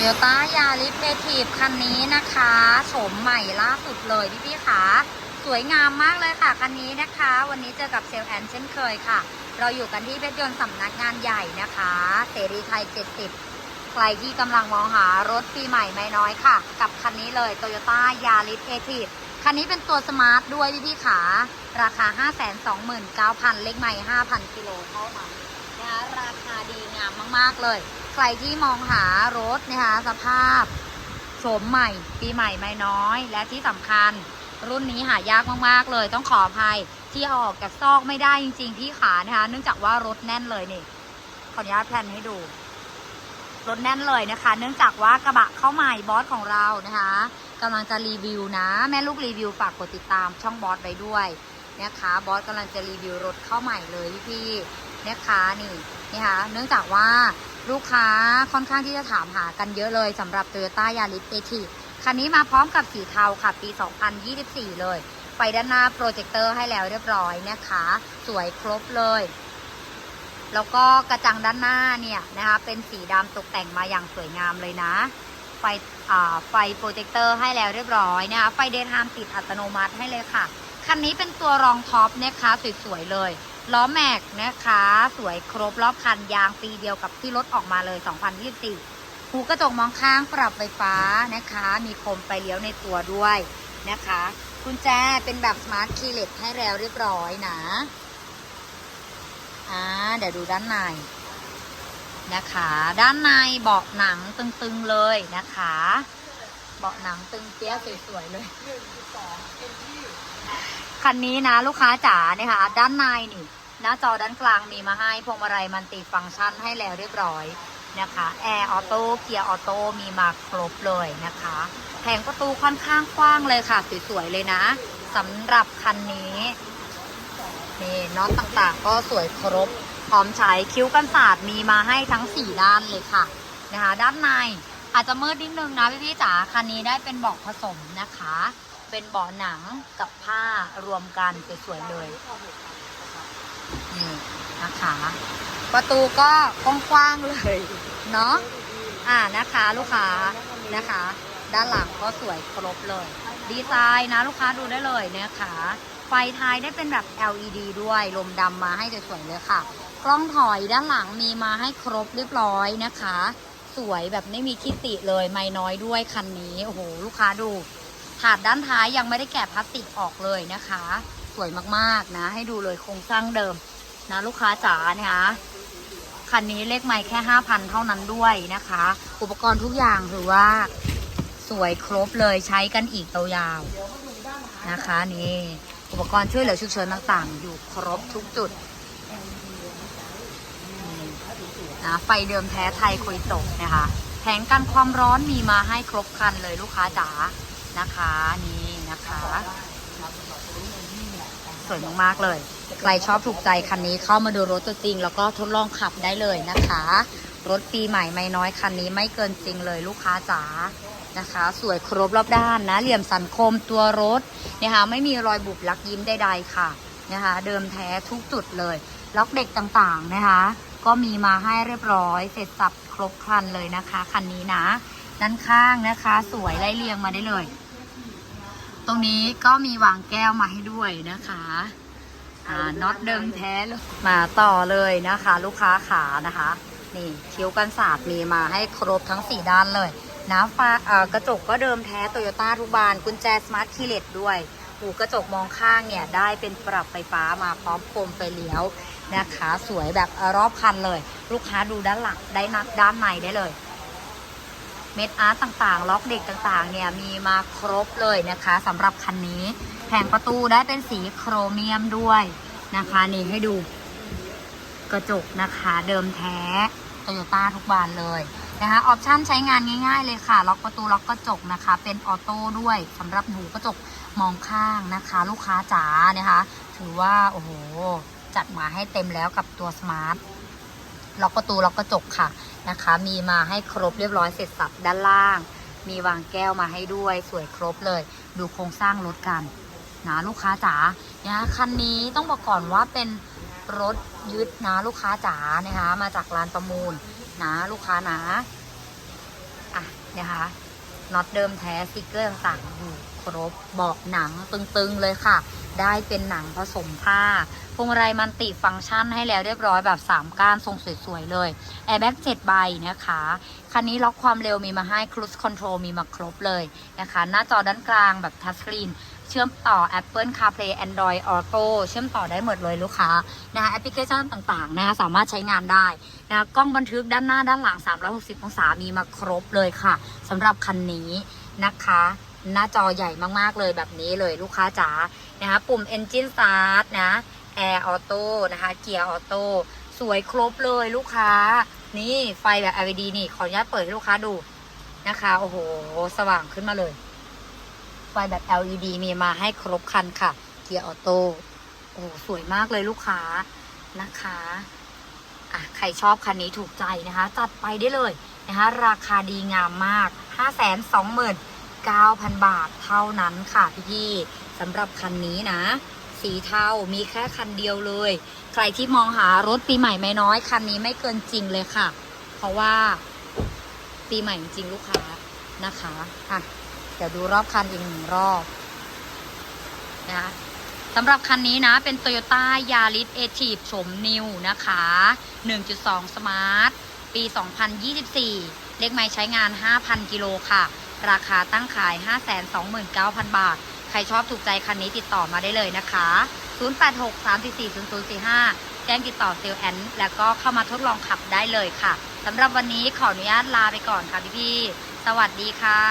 โยต้ายาริสเบทีฟคันนี้นะคะโฉมใหม่ล่าสุดเลยพี่พี่ๆค่ะสวยงามมากเลยค่ะคันนี้นะคะ วันนี้เจอกับเซลล์แอนเช่นเคยค่ะ เราอยู่กันที่เพชรยนต์สำนักงานใหญ่นะคะเสรีไทย 70 ใครที่กำลังมองหารถปีใหม่ไม่น้อยค่ะ กับคันนี้เลย Toyota Yaris a t i v คันนี้เป็นตัวสมาร์ทด้วยพี่พี่ๆค่ะราคา 529,000 เลขใหม่ 5,000 กิโลเท่านั้น นะคะราคาดีงามมาก ๆ เลย ใครที่มองหารถนะคะสภาพโฉมใหม่ ปีใหม่ไม่น้อย และที่สำคัญรุ่นนี้หายากมากๆเลย ต้องขออภัยที่ออกจากซอกไม่ได้จริงๆพี่ขานะคะเนื่องจากว่ารถแน่นเลยนี่ขออนุญาตแพลนให้ดูรถแน่นเลยนะคะ เนื่องจากว่ากระบะเข้าใหม่บอสของเรานะคะกำลังจะรีวิวนะ แม่ลูกรีวิวฝากกดติดตามช่องบอสไว้ด้วยนะคะบอสกำลังจะรีวิวรถเข้าใหม่เลยพี่ นะคะนี่นะคะเนื่องจากว่าลูกค้าค่อนข้างที่จะถามหากันเยอะเลยสำหรับ Toyota Yaris a t i v คันนี้มาพร้อมกับสีเทาค่ะ ปี 2024 เลย ไฟด้านหน้าโปรเจคเตอร์ให้แล้วเรียบร้อยนะคะ สวยครบเลย แล้วก็กระจังด้านหน้าเนี่ยนะคะ เป็นสีดำตกแต่งมาอย่างสวยงามเลยนะ ไฟไฟโปรเจคเตอร์ให้แล้วเรียบร้อยนะคะ ไฟเดย์ไทม์ติดอัตโนมัติให้เลยค่ะ คันนี้เป็นตัวรองท็อปนะคะสวยๆเลย ล้อแม็กนะคะ สวยครบรอบคันยางปีเดียวกับที่รถออกมาเลย 2024หูกระจกมองข้างปรับไฟฟ้านะคะ มีคมไฟเลี้ยวในตัวด้วยนะคะกุญแจเป็นแบบสมาร์ทคีย์เลสให้แล้วเรียบร้อยนะอ่าเดี๋ยวดูด้านในนะคะ ด้านในเบาะหนังตึงๆเลยนะคะ เบาะหนังตึงเปี้ยสวยๆเลย คันนี้นะลูกค้าจ๋าเนี่ยค่ะด้านในนี่ หน้าจอด้านกลางมีมาให้พวงมาลัยมันติฟังก์ชันให้แล้วเรียบร้อยนะคะแอร์ออโต้เกียร์ออโต้มีมาครบเลยนะคะแผงประตูค่อนข้างกว้างเลยค่ะ สวยๆเลยนะสำหรับคันนี้นี่น็อตต่างๆ ก็สวยครบพร้อมใช้คิ้วกันศาสตร์มีมาให้ทั้ง 4 ด้านเลยค่ะนะคะ ด้านในอาจจะมืดนิดนึงนะพี่ๆจ๋าคันนี้ได้เป็นเบาะผสมนะคะ เป็นเบาะหนังกับผ้ารวมกันสวยๆเลยนี่นะคะ ประตูก็กว้างๆเลยเนาะอ่านะคะลูกค้านะคะ ด้านหลังก็สวยครบเลย ดีไซน์นะลูกค้าดูได้เลยนะคะ ไฟท้ายได้เป็นแบบ LED ด้วยลมดำมาให้สวยๆเลยค่ะ กล้องถอยด้านหลังมีมาให้ครบเรียบร้อยนะคะ สวยแบบไม่มีที่ติเลย ไม่น้อยด้วยคันนี้ โอ้โห ลูกค้าดู ถาดด้านท้ายยังไม่ได้แกะพลาสติกออกเลยนะคะ สวยมากๆนะ ให้ดูเลยโครงสร้างเดิมนะลูกค้าจ๋านะคะคันนี้เลขไม่แค่5,000เท่านั้นด้วยนะคะ อุปกรณ์ทุกอย่างถือว่า สวยครบเลยใช้กันอีกยาวๆนะคะนี่อุปกรณ์ช่วยเหลือฉุกเฉินต่างๆ อยู่ครบทุกจุดนะไฟเดิมแท้ไทยคุยตกนะคะแผงกันความร้อนมีมาให้ครบคันเลยลูกค้าจ๋า นะคะนี่นะคะ สวยมากๆเลย ใครชอบถูกใจคันนี้เข้ามาดูรถตัวจริง แล้วก็ทดลองขับได้เลยนะคะ รถปีใหม่ไม่น้อยคันนี้ไม่เกินจริงเลยลูกค้าจ๋านะคะ สวยครบรอบด้านนะ เหลี่ยมสันคมตัวรถนะคะไม่มีรอยบุบลักยิ้มใดๆค่ะนะคะ เดิมแท้ทุกจุดเลย ล็อกเด็กต่างๆนะคะ ก็มีมาให้เรียบร้อย เสร็จสับครบครันเลยนะคะ คันนี้นะ ด้านข้างนะคะ สวยไล่เรียงมาได้เลย ตรงนี้ก็มีวางแก้วมาให้ด้วยนะคะอ่าน็อตเดิมแท้เลยมาต่อเลยนะคะ ลูกค้าขานะคะ นี่คิ้วกันศาสตร์มีมาให้ครบทั้ง4ด้านเลยนะฟ้ากระจกก็เดิมแท้โตโยต้าทุกบาน กุญแจสมาร์ทคีย์เลสด้วยหูกระจกมองข้างเนี่ย ได้เป็นปรับไฟฟ้ามาพร้อมโคมไฟเลี้ยวนะคะ สวยแบบรอบคันเลย ลูกค้าดูด้านหลังได้นักด้านในได้เลย เม็ดอาร์ตต่างๆ ล็อกเด็กต่างๆ เนี่ยมีมาครบเลยนะคะสำหรับคันนี้ แผงประตูได้เป็นสีโครเมียมด้วยนะคะนี่ให้ดูกระจกนะคะเดิมแท้โตโยต้าทุกบานเลยนะคะออปชั่นใช้งานง่าย ๆ เลยค่ะ ล็อกประตูล็อกกระจกนะคะ เป็นออโต้ด้วยสำหรับหูกระจกมองข้างนะคะ ลูกค้าจ๋านะคะ ถือว่า โอ้โห จัดมาให้เต็มแล้วกับตัวสมาร์ท ล็อกประตูล็อกกระจกค่ะนะคะ มีมาให้ครบเรียบร้อยเสร็จสับด้านล่าง มีวางแก้วมาให้ด้วยสวยครบเลย ดูโครงสร้างรถกันนะลูกค้าจ๋านะคันนี้ต้องบอกก่อนว่าเป็นรถยึดนะลูกค้าจ๋านะคะมาจากร้านประมูลนะลูกค้านะอะนะคะน็อตเดิมแท้สติกเกอร์ต่างๆอยู่ ครบเบอกหนังตึงๆเลยค่ะ ได้เป็นหนังผสมผ้าพวงมาลัยมันติฟังก์ชันให้แล้วเรียบร้อยแบบ 3 ก้านทรงสวยๆเลยแอร์แบ็ก7ใบนะคะ คันนี้ล็อกความเร็วมีมาให้ Cruise Control มีมาครบเลยนะคะ หน้าจอด้านกลางแบบทัชสกรีนเชื่อมต่อ Apple CarPlay Android Auto เชื่อมต่อได้หมดเลยลูกค้านะคะแอปพลิเคชันต่างๆนะคะสามารถใช้งานได้นะกล้องบันทึกด้านหน้าด้านหลัง 360 องศามีมาครบเลยค่ะสำหรับคันนี้นะคะ หน้าจอใหญ่มากๆเลยแบบนี้เลยลูกค้าจ๋านะคะปุ่ม Engine Start นะ Air Auto นะคะ เกียร์ออโต้สวยครบเลยลูกค้า นี่ไฟแบบ LED นี่ขออนุญาตเปิดให้ลูกค้าดูนะคะ โอ้โห สว่างขึ้นมาเลย ไฟแบบ LED มีมาให้ครบคันค่ะ เกียร์ออโต้โอ้โหสวยมากเลยลูกค้านะคะอะใครชอบคันนี้ถูกใจนะคะ จัดไปได้เลยนะคะ ราคาดีงามมาก 9,000 บาทเท่านั้นค่ะพี่ๆสำหรับคันนี้นะ สีเทา มีแค่คันเดียวเลย ใครที่มองหารถปีใหม่ไม่น้อย คันนี้ไม่เกินจริงเลยค่ะ เพราะว่าปีใหม่จริงลูกค้านะคะอะเดี๋ยวดูรอบคันอีกหนึ่งรอบนะสำหรับคันนี้นะ เป็น Toyota Yaris a t i v โฉมนิวนะคะ 1.2 Smart ปี 2024 เลขไม้ใช้งาน 5,000 กิโลค่ะ ราคาตั้งขาย 529,000 บาท ใครชอบถูกใจคันนี้ติดต่อมาได้เลยนะคะ 0863440045 แจ้งติดต่อเซลล์แอนแล้วก็เข้ามาทดลองขับได้เลยค่ะสำหรับวันนี้ขออนุญาตลาไปก่อนค่ะพี่ๆสวัสดีค่ะ